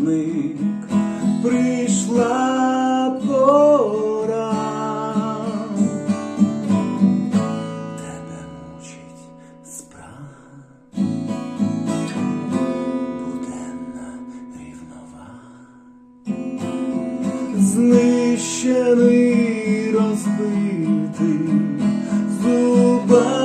помічник прийшла пора, тебе мучить справа, буденна рівнова, знищений розбитий зуба.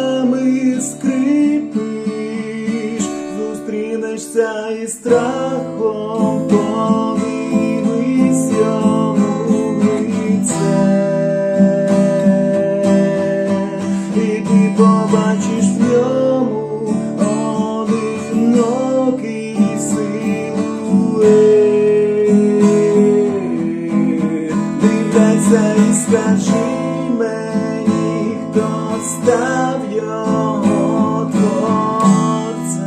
ти побачиш в ньому одинокий силует. Дивляйся і скажи мені, хто став його творцем.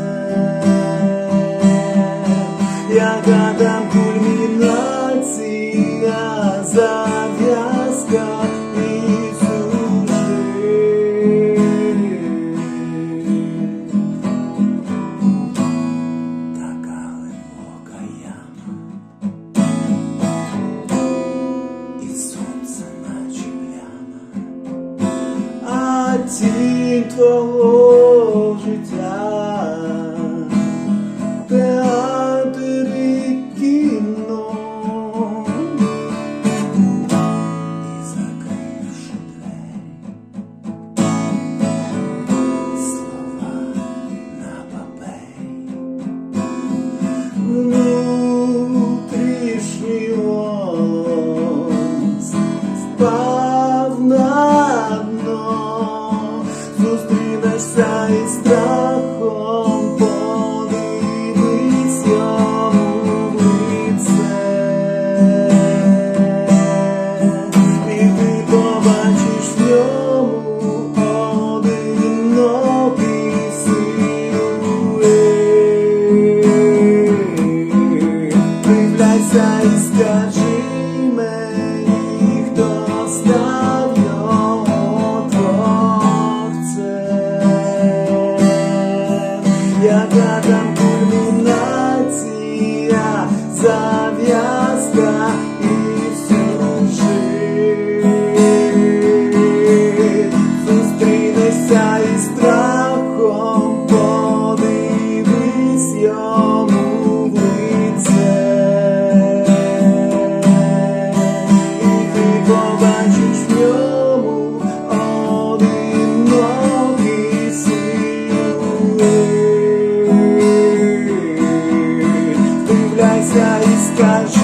Я гадам, цінь твого життя. size pra